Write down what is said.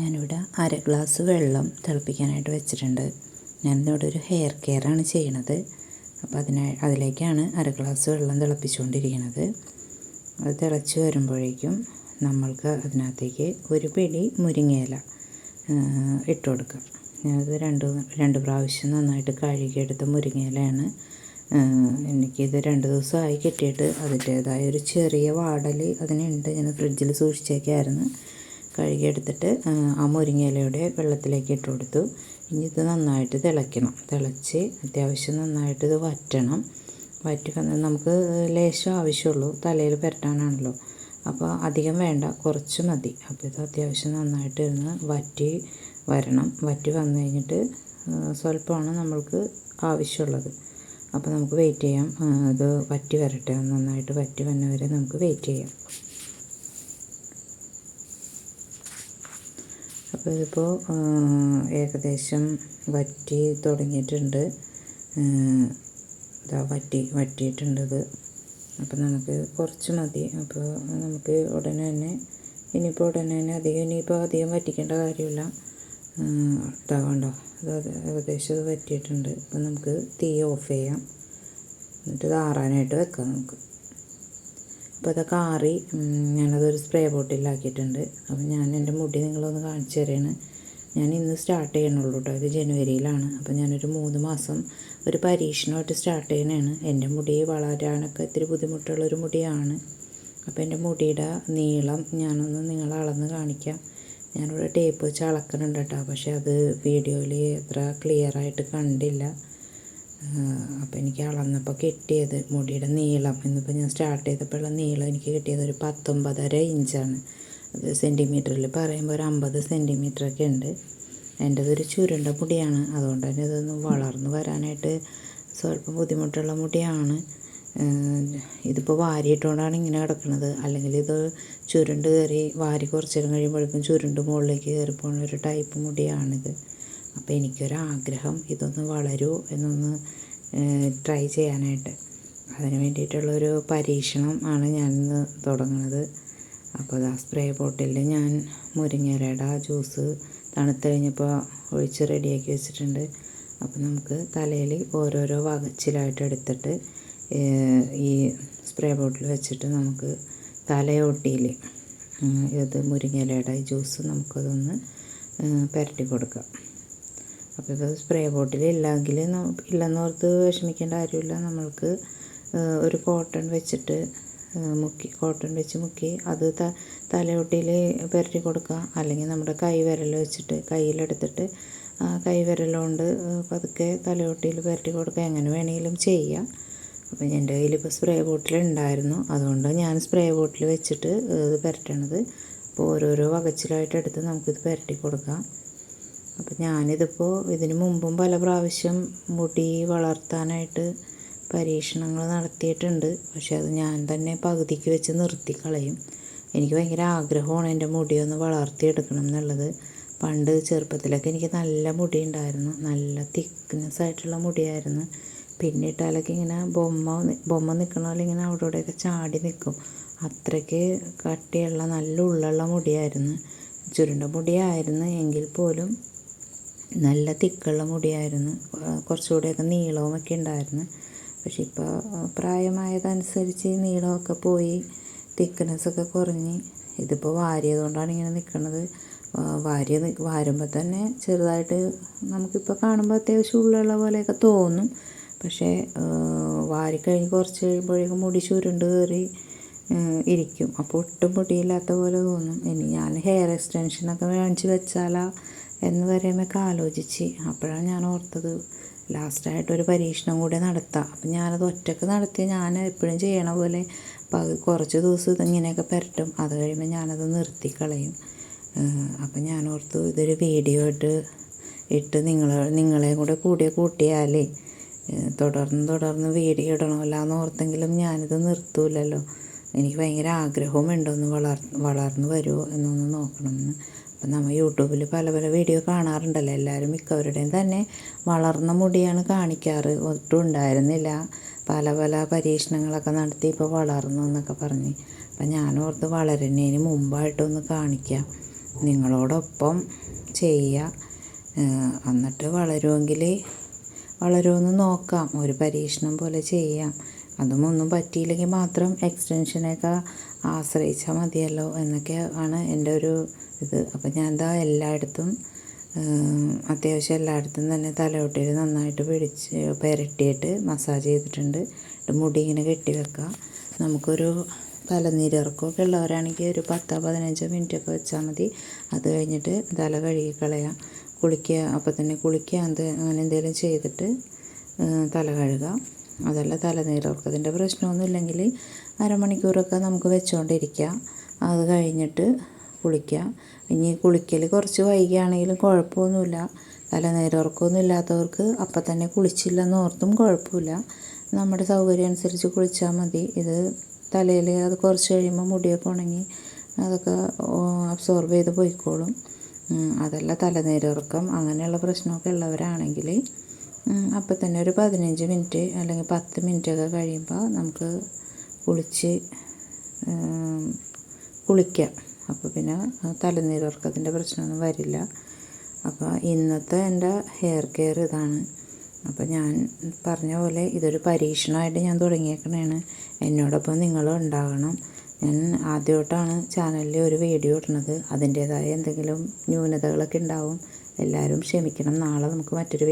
ഞാനിവിടെ അര ഗ്ലാസ് വെള്ളം തിളപ്പിക്കാനായിട്ട് വെച്ചിട്ടുണ്ട്. ഞാനിവിടെ ഒരു ഹെയർ കെയറാണ് ചെയ്യണത്. അപ്പോൾ അതിന അതിലേക്കാണ് അര ഗ്ലാസ് വെള്ളം തിളപ്പിച്ചുകൊണ്ടിരിക്കുന്നത് അത് തിളച്ച് വരുമ്പോഴേക്കും നമ്മൾക്ക് അതിനകത്തേക്ക് ഒരു പിടി മുരിങ്ങയില ഇട്ട് കൊടുക്കാം. ഞാനത് രണ്ട് രണ്ട് പ്രാവശ്യം നന്നായിട്ട് കഴുകിയെടുത്ത മുരിങ്ങയിലയാണ് എനിക്കിത് രണ്ട് ദിവസമായി കിട്ടിയിട്ട് അതിന്റേതായ ഒരു ചെറിയ വാടൽ അതിനുണ്ട്. ഞാൻ ഫ്രിഡ്ജിൽ സൂക്ഷിച്ചേക്കായിരുന്നു കഴുകിയെടുത്തിട്ട് ആ മുരിങ്ങയിലയുടെ വെള്ളത്തിലേക്ക് ഇട്ട് കൊടുത്തു. ഇനി ഇത് നന്നായിട്ട് തിളയ്ക്കണം. തിളച്ച് അത്യാവശ്യം നന്നായിട്ട് ഇത് വറ്റണം. വറ്റി നമുക്ക് ലേശം ആവശ്യമുള്ളൂ. തലയിൽ പുരട്ടാനാണല്ലോ. അപ്പോൾ അധികം വേണ്ട. കുറച്ച് മതി. അപ്പോൾ ഇത് അത്യാവശ്യം നന്നായിട്ട് ഇരുന്ന് വറ്റി വരണം. വറ്റി വന്നു കഴിഞ്ഞിട്ട് സ്വല്പമാണ് നമ്മൾക്ക് ആവശ്യമുള്ളത്. അപ്പോൾ നമുക്ക് വെയിറ്റ് ചെയ്യാം. ഇത് വറ്റി വരട്ടെ. നന്നായിട്ട് വറ്റി വന്നവരെ നമുക്ക് വെയിറ്റ് ചെയ്യാം. അപ്പോൾ ഇതിപ്പോൾ ഏകദേശം വറ്റി തുടങ്ങിയിട്ടുണ്ട്. ഇതാ വറ്റി വറ്റിയിട്ടുണ്ടത്. അപ്പോൾ നമുക്ക് കുറച്ച് മതി. അപ്പോൾ നമുക്ക് ഉടനെ തന്നെ ഇനിയിപ്പോൾ ഉടനെ തന്നെ അധികം ഇനിയിപ്പോൾ അധികം വറ്റിക്കേണ്ട കാര്യമില്ല. ഇതാ കണ്ടോ അത് ഏകദേശം അത് വറ്റിയിട്ടുണ്ട്. അപ്പം നമുക്ക് തീ ഓഫ് ചെയ്യാം. എന്നിട്ട് ഇത് ആറാനായിട്ട് വെക്കാം നമുക്ക്. അപ്പോൾ അതൊക്കെ ആറി ഞാനതൊരു സ്പ്രേ ബോട്ടിലാക്കിയിട്ടുണ്ട് അപ്പോൾ ഞാൻ എന്റെ മുടി നിങ്ങളൊന്ന് കാണിച്ചു തരാണ്. ഞാൻ ഇന്ന് സ്റ്റാർട്ട് ചെയ്യണുള്ളൂ കേട്ടോ ഇത് ജനുവരിയിലാണ്. അപ്പോൾ ഞാനൊരു മൂന്ന് മാസം ഒരു പരീക്ഷണമായിട്ട് സ്റ്റാർട്ട് ചെയ്യണതാണ് എന്റെ മുടി വളരാനൊക്കെ ഇത്തിരി ബുദ്ധിമുട്ടുള്ളൊരു മുടിയാണ്. അപ്പോൾ എന്റെ മുടിയുടെ നീളം ഞാനൊന്ന് നിങ്ങളെ അളന്ന് കാണിക്കാം. ഞാനിവിടെ ടേപ്പ് വെച്ച് അളക്കുന്നുണ്ട് കേട്ടോ പക്ഷേ അത് വീഡിയോയിൽ അത്ര ക്ലിയറായിട്ട് കണ്ടില്ല. അപ്പോൾ എനിക്ക് അളന്നപ്പോൾ കിട്ടിയത് മുടിയുടെ നീളം ഇന്നിപ്പോൾ ഞാൻ സ്റ്റാർട്ട് ചെയ്തപ്പോഴുള്ള നീളം എനിക്ക് കിട്ടിയത് ഒരു പത്തൊമ്പതര ഇഞ്ചാണ് അത് സെന്റിമീറ്ററിൽ പറയുമ്പോൾ ഒരു അമ്പത് സെന്റിമീറ്ററൊക്കെ ഉണ്ട്. എന്റെതൊരു ചുരുണ്ട മുടിയാണ്. അതുകൊണ്ട് തന്നെ ഇതൊന്ന് വളർന്നു വരാനായിട്ട് സ്വല്പം ബുദ്ധിമുട്ടുള്ള മുടിയാണ്. ഇതിപ്പോൾ വാരിയിട്ടുകൊണ്ടാണ് ഇങ്ങനെ കിടക്കുന്നത്. അല്ലെങ്കിൽ ഇത് ചുരുണ്ട് കയറി വാരി കുറച്ച് കഴിയുമ്പോഴേക്കും ചുരുണ്ട് മുകളിലേക്ക് കയറി പോകുന്ന ഒരു ടൈപ്പ് മുടിയാണിത്. അപ്പോൾ എനിക്കൊരാഗ്രഹം ഇതൊന്ന് വളരൂ എന്നൊന്ന് ട്രൈ ചെയ്യാനായിട്ട്. അതിന് വേണ്ടിയിട്ടുള്ളൊരു പരീക്ഷണം ആണ് ഞാൻ ഇന്ന് തുടങ്ങുന്നത് അപ്പോൾ ആ സ്പ്രേ ബോട്ടിൽ ഞാൻ മുരിങ്ങരട ജ്യൂസ് തണുത്ത് കഴിഞ്ഞപ്പോൾ ഒഴിച്ച് റെഡിയാക്കി വെച്ചിട്ടുണ്ട്. അപ്പോൾ നമുക്ക് തലയിൽ ഓരോരോ വകച്ചിലായിട്ട് എടുത്തിട്ട് ഈ സ്പ്രേ ബോട്ടിൽ വെച്ചിട്ട് നമുക്ക് തലയൊട്ടിയിൽ ഇത് മുരിങ്ങയിലയുടെ ജ്യൂസ് നമുക്കതൊന്ന് പുരട്ടി കൊടുക്കാം. അപ്പോൾ ഇത് സ്പ്രേ ബോട്ടിൽ ഇല്ലെങ്കിൽ ഇല്ലെന്നോർത്ത് വിഷമിക്കേണ്ട കാര്യമില്ല. നമ്മൾക്ക് ഒരു കോട്ടൺ വെച്ചിട്ട് മുക്കി കോട്ടൺ വെച്ച് മുക്കി അത് ത തലയൊട്ടിയിൽ പുരട്ടി കൊടുക്കുക അല്ലെങ്കിൽ നമ്മുടെ കൈവിരൽ വെച്ചിട്ട് കയ്യിലെടുത്തിട്ട് ആ കൈ വിരലുകൊണ്ട് പതുക്കെ തലയൊട്ടിയിൽ പുരട്ടി കൊടുക്കുക എങ്ങനെ വേണമെങ്കിലും ചെയ്യാം. അപ്പോൾ എന്റെ കയ്യിലിപ്പോൾ സ്പ്രേ ബോട്ടിൽ ഉണ്ടായിരുന്നു അതുകൊണ്ട് ഞാൻ സ്പ്രേ ബോട്ടിൽ വെച്ചിട്ട് ഇത് പുരട്ടണത്. അപ്പോൾ ഓരോരോ വകച്ചിലായിട്ട് എടുത്ത് നമുക്കിത് പുരട്ടി കൊടുക്കാം. അപ്പം ഞാനിതിപ്പോൾ ഇതിനു മുമ്പും പല പ്രാവശ്യം മുടി വളർത്താനായിട്ട് പരീക്ഷണങ്ങൾ നടത്തിയിട്ടുണ്ട്. പക്ഷെ അത് ഞാൻ തന്നെ പകുതിക്ക് വെച്ച് നിർത്തി കളയും എനിക്ക് ഭയങ്കര ആഗ്രഹമാണ് എന്റെ മുടിയൊന്ന് വളർത്തിയെടുക്കണം എന്നുള്ളത്. പണ്ട് ചെറുപ്പത്തിലൊക്കെ എനിക്ക് നല്ല മുടി ഉണ്ടായിരുന്നു. നല്ല തിക്നെസ് ആയിട്ടുള്ള മുടിയായിരുന്നു. പിന്നെ ഇട്ടാലൊക്കെ ഇങ്ങനെ ബൊമ്മ ബൊമ്മ നിൽക്കണ പോലെ ഇങ്ങനെ അവിടെ ഇവിടെയൊക്കെ ചാടി നിൽക്കും അത്രയ്ക്ക് കട്ടിയുള്ള നല്ല ഉള്ളുള്ള മുടിയായിരുന്നു. ചുരുണ്ട മുടിയായിരുന്നു എങ്കിൽ പോലും നല്ല തിക്കുള്ള മുടിയായിരുന്നു. കുറച്ചുകൂടെയൊക്കെ നീളവുമൊക്കെ ഉണ്ടായിരുന്നു. പക്ഷെ ഇപ്പോൾ പ്രായമായതനുസരിച്ച് നീളമൊക്കെ പോയി തിക്ക്നെസ്സൊക്കെ കുറഞ്ഞ് ഇതിപ്പോൾ വാരിയതുകൊണ്ടാണ് ഇങ്ങനെ നിൽക്കുന്നത് വാരിയ വാരുമ്പോൾ തന്നെ ചെറുതായിട്ട് നമുക്കിപ്പോൾ കാണുമ്പോൾ അത്യാവശ്യം ഉള്ളുള്ള പോലെയൊക്കെ തോന്നും. പക്ഷേ വാരിക്കഴിഞ്ഞ് കുറച്ച് കഴിയുമ്പോഴേക്കും മുടി ചുരുണ്ട് കയറി ഇരിക്കും. അപ്പോൾ ഒട്ടും മുടിയില്ലാത്ത പോലെ തോന്നും. ഇനി ഞാൻ ഹെയർ എക്സ്റ്റൻഷനൊക്കെ മേടിച്ച് വെച്ചാലാ എന്ന് വരെയുമൊക്കെ ആലോചിച്ച്. അപ്പോഴാണ് ഞാൻ ഓർത്തത് ലാസ്റ്റായിട്ടൊരു പരീക്ഷണം കൂടെ നടത്താം. അപ്പം ഞാനത് ഒറ്റയ്ക്ക് നടത്തി ഞാൻ എപ്പോഴും ചെയ്യണ പോലെ കുറച്ച് ദിവസം ഇതിങ്ങനെയൊക്കെ പരട്ടും അത് കഴിയുമ്പോൾ ഞാനത് നിർത്തിക്കളയും. അപ്പം ഞാൻ ഓർത്തു ഇതൊരു വീഡിയോ ഇട്ട് ഇട്ട് നിങ്ങൾ നിങ്ങളെ കൂടെ കൂടിയ കൂട്ടിയാലേ തുടർന്ന് തുടർന്ന് വീഡിയോ ഇടണമല്ലോ എന്ന് ഓർത്തെങ്കിലും ഞാനിത് നിർത്തൂലല്ലോ. എനിക്ക് ഭയങ്കര ആഗ്രഹവും ഉണ്ടോ ഒന്ന് വളർ വളർന്നു വരുമോ എന്നൊന്ന് നോക്കണമെന്ന്. അപ്പം നമ്മൾ യൂട്യൂബിൽ പല പല വീഡിയോ കാണാറുണ്ടല്ലോ. എല്ലാവരും മിക്കവരുടെയും തന്നെ വളർന്ന മുടിയാണ് കാണിക്കാറ്. ഒട്ടും ഉണ്ടായിരുന്നില്ല. പല പല പരീക്ഷണങ്ങളൊക്കെ നടത്തി ഇപ്പോൾ വളർന്നു എന്നൊക്കെ പറഞ്ഞ്. അപ്പം ഞാൻ ഓർത്ത് വളരുന്നതിന് മുമ്പായിട്ടൊന്ന് കാണിക്കാം. നിങ്ങളോടൊപ്പം ചെയ്യുക. എന്നിട്ട് വളരുമെങ്കിൽ വളരുമെന്ന് നോക്കാം. ഒരു പരീക്ഷണം പോലെ ചെയ്യാം. അതും ഒന്നും പറ്റിയില്ലെങ്കിൽ മാത്രം എക്സ്റ്റൻഷനെയൊക്കെ ആശ്രയിച്ചാൽ മതിയല്ലോ എന്നൊക്കെ ആണ് എന്റെ ഒരു ഇത്. അപ്പം ഞാൻ എന്താ എല്ലായിടത്തും അത്യാവശ്യം എല്ലായിടത്തും തന്നെ തലയോട്ടിയിൽ നന്നായിട്ട് പിടിച്ച് പുരട്ടിയിട്ട് മസാജ് ചെയ്തിട്ടുണ്ട്. മുടി ഇങ്ങനെ കെട്ടി വെക്കുക നമുക്കൊരു തലനീരിറക്കമൊക്കെ ഉള്ളവരാണെങ്കിൽ ഒരു പത്തോ പതിനഞ്ചോ മിനിറ്റൊക്കെ വെച്ചാൽ മതി. അത് കഴിഞ്ഞിട്ട് തല കഴുകി കളയാം. കുളിക്കുക അപ്പം തന്നെ കുളിക്കുക അത് അങ്ങനെ എന്തെങ്കിലും ചെയ്തിട്ട് തല കഴുകുക അതല്ല തലനീരിറക്കത്തിന്റെ പ്രശ്നമൊന്നും ഇല്ലെങ്കിൽ അരമണിക്കൂറൊക്കെ നമുക്ക് വെച്ചുകൊണ്ടിരിക്കാം അത് കഴിഞ്ഞിട്ട് കുളിക്കാം. ഇനി കുളിക്കൽ കുറച്ച് വൈകിയാണെങ്കിലും കുഴപ്പമൊന്നുമില്ല. തലനീരിറക്കമൊന്നും ഇല്ലാത്തവർക്ക് അപ്പം തന്നെ കുളിച്ചില്ലെന്ന് ഓർത്തും കുഴപ്പമില്ല. നമ്മുടെ സൗകര്യം അനുസരിച്ച് കുളിച്ചാൽ മതി. ഇത് തലയിൽ അത് കുറച്ച് കഴിയുമ്പോൾ മുടിയൊക്കെ ഉണങ്ങി അതൊക്കെ അബ്സോർബ് ചെയ്ത് പോയിക്കോളും. അതല്ല തലനീരിറക്കം അങ്ങനെയുള്ള പ്രശ്നമൊക്കെ ഉള്ളവരാണെങ്കിൽ അപ്പം തന്നെ ഒരു പതിനഞ്ച് മിനിറ്റ് അല്ലെങ്കിൽ പത്ത് മിനിറ്റൊക്കെ കഴിയുമ്പോൾ നമുക്ക് കുളിച്ച് കുളിക്കാം. അപ്പോൾ പിന്നെ തലനീരിറക്കത്തിന്റെ പ്രശ്നമൊന്നും വരില്ല. അപ്പോൾ ഇന്നത്തെ എന്റെ ഹെയർ കെയർ ഇതാണ്. അപ്പോൾ ഞാൻ പറഞ്ഞ പോലെ ഇതൊരു പരീക്ഷണമായിട്ട് ഞാൻ തുടങ്ങിയേക്കണേണ്. എന്നോടൊപ്പം നിങ്ങളും ഉണ്ടാകണം. ഞാൻ ആദ്യമായിട്ടാണ് ചാനലിൽ ഒരു വീഡിയോ ഇടുന്നത്. അതിന്റേതായ എന്തെങ്കിലും ന്യൂനതകളൊക്കെ ഉണ്ടാവും. എല്ലാവരും ക്ഷമിക്കണം. നാളെ നമുക്ക് മറ്റൊരു